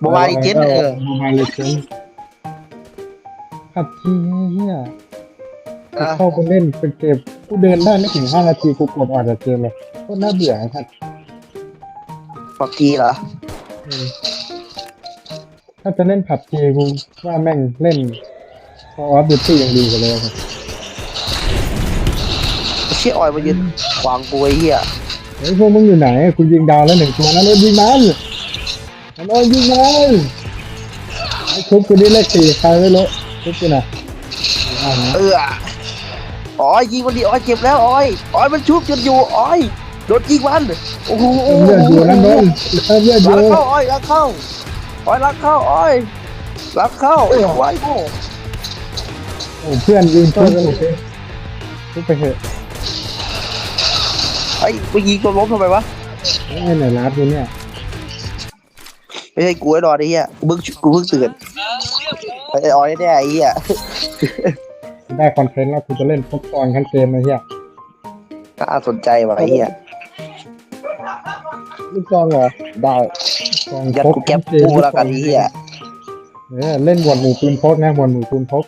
โมบายเจนเออโมบายเลเจนขับทีเฮียเออเข้าไปเล่นเป็นเกมกูเดินได้ไม่ถึงห้านาทีกูกดออกจากเกมเลยก็น่าเบื่อไอ้สัตว์ปักกีเหรออืมถ้าจะเล่นผับจีกูว่าแม่งเล่น Call of Duty ยังดีกว่าเลยครับเชี่ยออยมายืนขวางกูไอ้เหี้ยเฮ้ยพวกมึงอยู่ไหนกูยิงดาวแล้วหนึ่งตัวนะแล้วยิงมัน มันโอ้ยยิงมันไอ้ทุบกูนี่เลขสี่ใครไม่รู้ทุบกูนะเอานะเออออยยิงมันดิออยเจ็บแล้วออยออยมันชุบจนอยู่ออยโดนยิงมันโอ้โหเลือดอยู่นั่นโดนเลือดอลัยู่กเข้าออยลักเข้าออยลักเข้าออยลักเข้าไว้โง่โอ้เพื่อนยิงทุบกูสิทุบไปเถอะไอ้ไปยิงตัวล้มทำไมวะไอ้ไหนรัดอยู่เนี่ย ไม่ใช่กูไอ้ดอนไอ้เหี้ยกูเพิ่งกูเพิ่งตื่นไอ้ออยแน่ไอ้เหี้ยได้คอนเทนต์แล้วกูจะเล่นฟุตบอลทั้งเกมเลยเฮียน่าสนใจว่ะไอ้เหี้ยลูกซองเหรอได้ซองยัดพกกูแก๊ปกูแล้วกันไอ้เหี้ยเออเล่นหมวดหมู่ปืนพกนะหมวดหมู่ปืนพก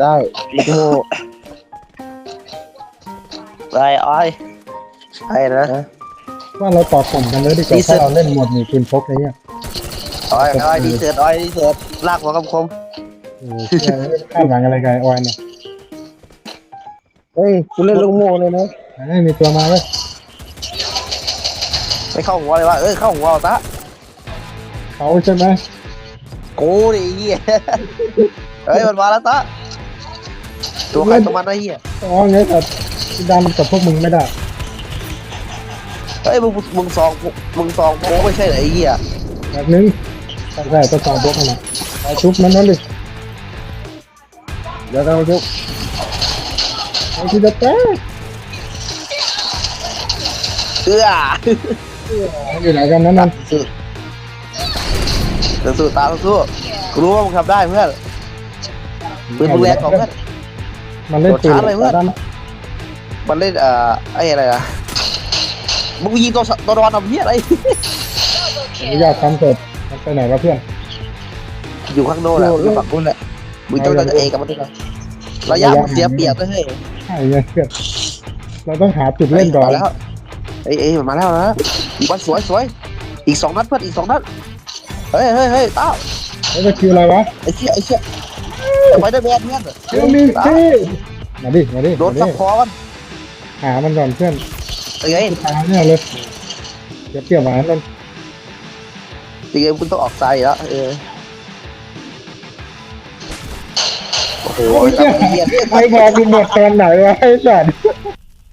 ได้อีโก้ไอ้ออยไอ้นะ ว่าเราต่อกลุ่มกันเลยดีกว่าดีสุถ้าดเราเล่นหมวดหมู่ปืนพกอะไรเงี้ยออยออยดีเสิร์ตออยดีเสิร์ตลากหัวคำคมโอ้โหเชี่ยคาดหวังอะไรกับไอ้ออยเนี่ยเฮ้ยกูเล่นลูกโม่เลยนะไอ้มีตัวมาเว้ยไม่เข้าหัวเลยวะเอ้ยเข้าหัวเอาซะเขาใช่ไหมกูดิไอ้เหี้ยเฮ้ยมันมาแล้วซะตัวใครตัวมันไอ้เหี้ยอ๋อไงแต่ดันกับพวกมึงไม่ได้ เฮ้ยมึงมึงซองมึงซองโป๊ไม่ใช่เหรอไอ้เหี้ยแบบนึงใช่ใช่ตัวต่อพวกมันนะเอาชุบมันนั่นดิเดี๋ยวเราชุบเอาทีละแป๊ะเอื้ออยู่ไหนกันนั่นนั่นสู้สู้สู้ตามสู้กูรู้ว่ามึงทำได้เพื่อนปืนมึงแรงของเพื่อนมันเล่นปืนโดดชาร์จเลยเว้ยด้านมันเล่นเอ่อไอ้อะไรนะ มึงยิงตัวสตัวรอนทำเหี้ยอะไรอนุญาตทำเสร็จมันไปไหนวะเพื่อน อยู่ข้างโน้นแหละอยู่ฝั่งนู้นแหละมึงต้องจะเอกับมันด้วยนะระยะมึงเสียเปรียบนะเฮ้ยใช่ไงเพื่อนเราต้องหาจุดเล่นก่อนมาแล้วเอ้ยเอ้ยมันมาแล้วนะอีกวันสวยสวยอีกสองนัดเพื่อนอีกสองนัดเฮ้ยเฮ้ยเฮ้ยต้าแล้วจะคิวอะไรวะไอ้เชี่ยไอ้เชี่ยไปได้แมนเพื่อนเดี๋ยวมีที่มาดิมาดิโดนมาซับดิคอมันหามันก่อนเพื่อน ไอ้ไงตามเนี่ยเลยเดี๋ยวเปรี้ยวหวานมันไอ้ไงมึงต้องออกใจแล้วเออโอ้โหโอ้ยไอ้เหี้ยใครบอกกูหมดตอนไหนวะไอ้สัตว์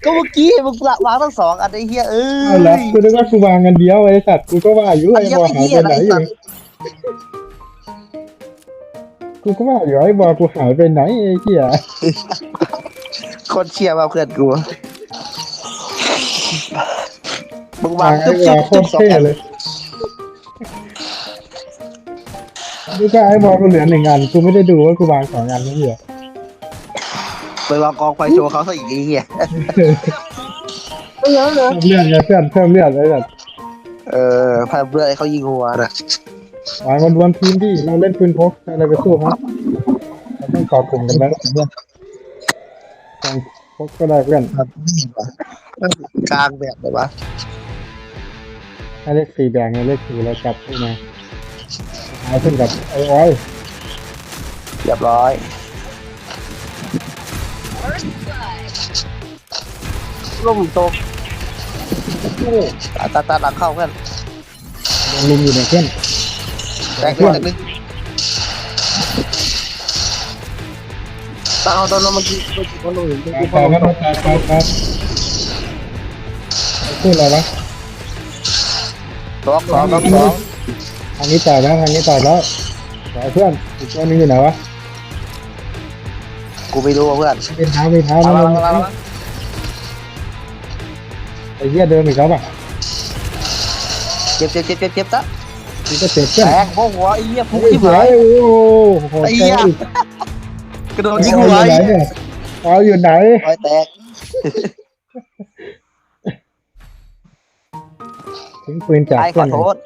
ก็เมื่อกี้มึงละวางทั้งสองอันไอ้เหี้ยเอ้เอาละยกูนึกว่ากูวางกันเดียวไอ้สัตว์กูก็ว่าอยู่ไอ้ไอ้เหี้ยบอไอ้หายเหี้ไปยไหนไอ้อสัยู่ตว์กูก็ว่าอยู่ไอ้บอกูหายไปไหนไอ้เหี้ยคนเชียร์มาเพื่อนกู มึงวาวางงไอ้จุ๊บบอจุ๊บโคจุ๊ตบรสองเท่อันเลยนี่ก็ไอ้บอกูเหลือหนึ่งอันกูไม่ได้ดูว่ากูวางสองอันนี่เหรอไปวางกองไฟโชว์เขาซะอีกไอ้เหี้ยเพิ่มเลือดไงเพื่อนเพิ่มเลือดไอ้สัตว์เออพาเพื่อนให้เขายิงหัวน่ะวางมันรวมทีมดิเราเล่นปืนพกอะไรไปสู้เขาเราต้องกอบกลุ่มกันแล้วกองพกก็ได้เพื่อนกลางแบบเลยวะ ให้เลขสี่แบ่งไงเลขสี่เราจับขึ้นมาหายขึ้นกับไอ้อ้อยเรียบร้อยล่มตกตาตาตาหลังเข้าเพื่อนยังลุมอยู่เนี่ยเพื่อนแตกเพื่อนนึงตาเอาตอนนั้นเมื่อกี้เมื่อกี้เขาลงเมื่อตายกี้ตาเขายลครับงตายตายตายพูดอะไรวะ สองสองสองสองทางนี้ตายแล้วทางนี้ตายแล้วตายเพื่อนอีกตัวนึงอยู่ไหนวะกูไม่รู้ว่าเพื่อนเป็นเท้าเป็นเท้าเอามันมาลงเอามาไอ้เหี้ยเดิมอีกแล้วป่ะเจ็บเจ็บเจ็บเจ็บเจ็บซะนี่ก็เจ็บเพื่อนแตกโอ้โหไอ้เหี้ยพุ่งไอ้ที่เหี้หายยโอ้โหไอ้เหี้ยกระโดดยิงเอาหัอวยู่ไอ้ไหนเนี่ยเอาอยู่ไหนไอ้แตก ทิ้งปืนจากไอ้ขเพื่ออนโทษ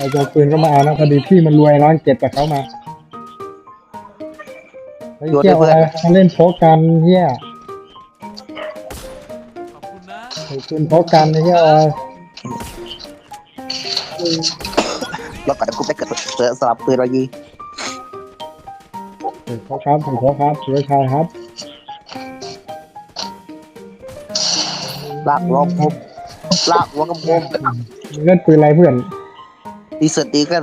รจะเอาปืนก็มาเอานะพอดีพี่มันรวยร้อนเจ็ดกับเขามาไอ้เที่ยวอะไรเขาเล่นโป๊กกันเฮียขอบคุณนะไอ้ปืนโป๊กกันไอ้เฮียอะไรแล้วก็กูไปเกิดเสือสลับปืนมายิงถือโป๊กครับถือโป๊กครับถือชายครับ ลากหัวผมลากหัวกระผมมึงเล่นปืนอะไรเพื่อนดีเสร็จดีกัน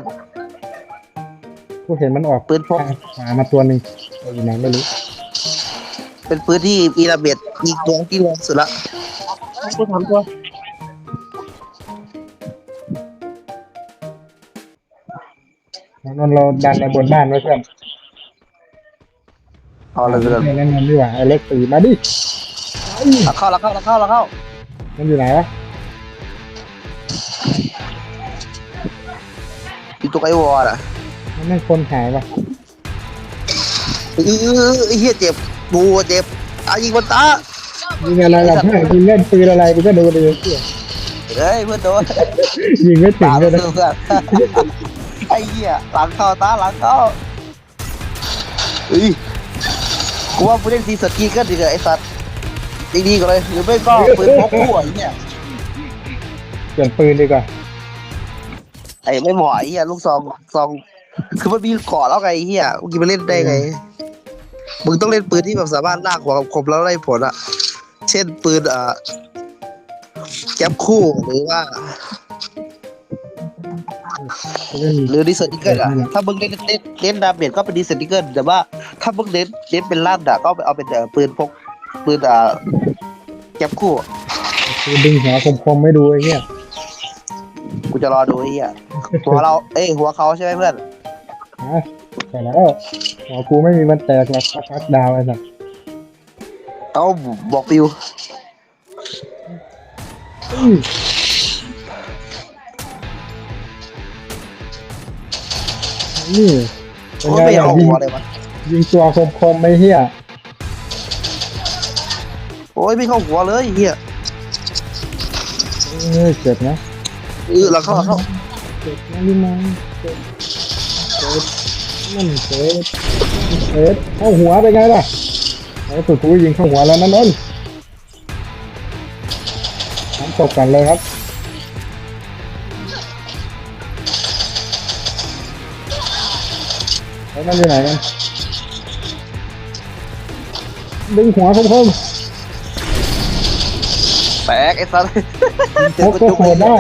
กูเห็นมันออกปืนพกหามาตัวหนึ่งเอาอยู่ไหนไม่รู้เป็นปืนที่มีระเบียดยิงตัวที่วงสุดละกูทำตัวแล้วนั่นเราดันในบนบ้านไว้เพื่อนเอาเลยเลยไม่นั่นนั่นดีกว่าไอ้เล็กตีมาดิ เราเข้าเราเข้าเราเข้าเราเข้ามันอยู่ไหนวะอยู่ตรงไอ้วอลอะมันนั่นคนหายวะเออไอ้เหี้ยเจ็บบูเจ็บอายิงบนตายิงอะไรล่ะเพื่อนยิงเล่นปืนอะไรกูก็ดูดีเพื่อนเฮ้ยเพื่อนโดนยิงไม่ถึงตาเลยนะเพื่อนไอ้เหี้ยหลังเข้าตาหลังเข้าเฮ้ยกูว่ากูเล่นซีสกีก็ดีเลยไอ้สัตว์ ดีๆก็เลยหรือไม่ก็ปืนพกคู่ไอ้เหี้ยเปลี่ยนปืนดีกว่าไอ้ไม่เหมาะไอ้เหี้ยลูกซองซอง คือมันมีเกาะแล้วไงไอ้เหี้ยมึงจะไปเล่นได้ไงมึงต้องเล่นปืนที่แบบสามารถลากหัวกับคมแล้วได้ผลอะเช่นปืนอะแก๊ปคู่หรือว่า เล่นหรือดิสติเกิลอะถ้ามึงเล่นเล่นเล่นดาเมจก็เป็นดิสติเกิลแต่ว่าถ้ามึงเล่นเล่นเป็นลั่นอะก็เอาเป็นเอ่อปืนพก ปืนอ่าแก๊ปคู่ปืนดึงหัวคมๆไม่ดูไอ้เหี้ยกูจะรอดูไอ้เหี้ยหัวเรา เอ้ยหัวเขาใช่ไหมเพื่อนฮะใช่แล้วหัวกูไม่มีมันแตกหรอกพักดาวไอ้สัสเอาบอกฟิว อื้อนี่เป็นโอ้ไงไม่ล่ะเอายิงหัวเลยวะยิงตัวคมๆไม่เหี้ย โอ้ยไม่เข้าหัวเลยไอ้เหี้ยเออเจ็บนะเออเราเข้าเราเข้าเจ็บนะลิมันเจ็บเจ็บนั่นเจ็บเจ็บเข้าหัวไปไงล่ะไอ้สุดกูยิงเข้าหัวแล้วนั่นนนน้ำตกกันเลยครับแล้วนั่นอยู่ไหนกันดึงหัวคม แตกไอ้สัสๆพกก็โคตรได้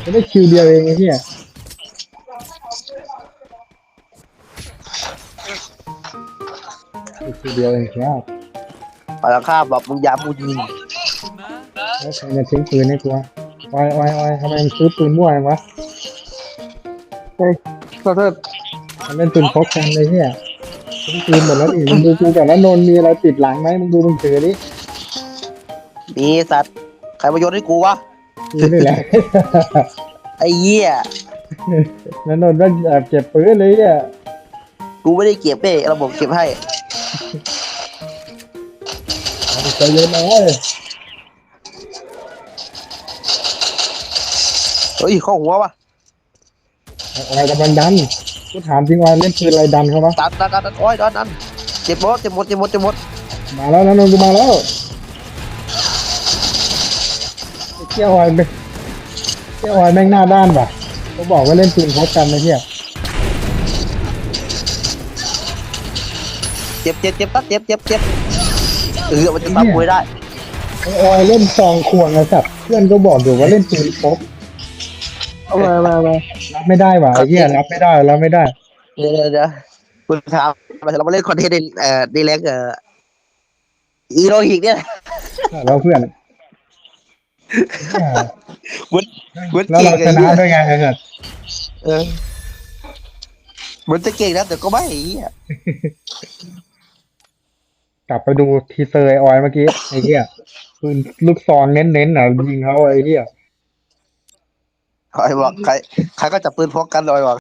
ไม่ได้คิวเดียวเองไอ้เหี้ยคิวเดียวเองครับปาราคาแบบมึงยามมึงยิงขอบคุณนะแล้วใครจะทิ้งปืนให้กูวะวายวายวายทำไมมันซื้อปืนมั่วจังวะเฮ้ยขอโทษมันเป็นปืนพกกันเลยเนี่ยทิ้งปืนหมดแล้วอีกมึงดูกูกับแล้วนนท์มีอะไรติดหลังไหมมึงดูมึงถือดิมีสัตว์ใค รมาโยนให้กูวะกูนี่แหละไอ้เหี้ยแล้วนนท์ก็แอบเก็บปืนเลยเนี่ยกูไม่ได้เก็บเป้ระบบเก็บให้ใจเย็นหน่อยเฮ้ยเข้าหัววะอะไรกำลังดันกูถามจริงว่าเล่นปืนอะไรดันเขาปะดันดันดันดันโอ้ยดันดันเจ็บหมดเจ็บหมดเจ็บหมดเจ็บหมดมาแล้วนะนนท์กูมาแล้ว เที่ยวออยไปเที่ยวออยแม่งหน้าด้านว่ะเขาบอกว่าเล่นปืนพกกันนะเที่ยเจ็บเจ็บเจ็บตัดเจ็บเจ็บเจ็บเออมันจะซ้ำมวยได้ไอออยเล่นซองควงไอ้สัตว์เพื่อนก็บอกอยู่ว่าเล่นปืนพกเอามามามารับไม่ได้ว่ะไอ้เหี้ยรับไม่ได้รับไม่ได้เดี๋ยวเดี๋ยวเดี๋ยวคุณครับเรามาเล่นคอนเทนต์ในเอ่อในแรงเอ่ออีโรหิกเนี่ยแล้วเพื่อน มันมันแล้วเก่เรางชไอ้นะเหี้ยด้วยไงไอ้สัตว์เออมันจะเก่งนะแต่ก็ไม่ไอ้เหี้ยกลับไปดูทีเซอร์ไอออยเมื่อกี้ไอ้เหี้ยปืนลูกซองเน้นๆน่ะยิงเขาไอ้เหี้ยใครบอกใครใครก็จับปืนพกกันเลยว่ะ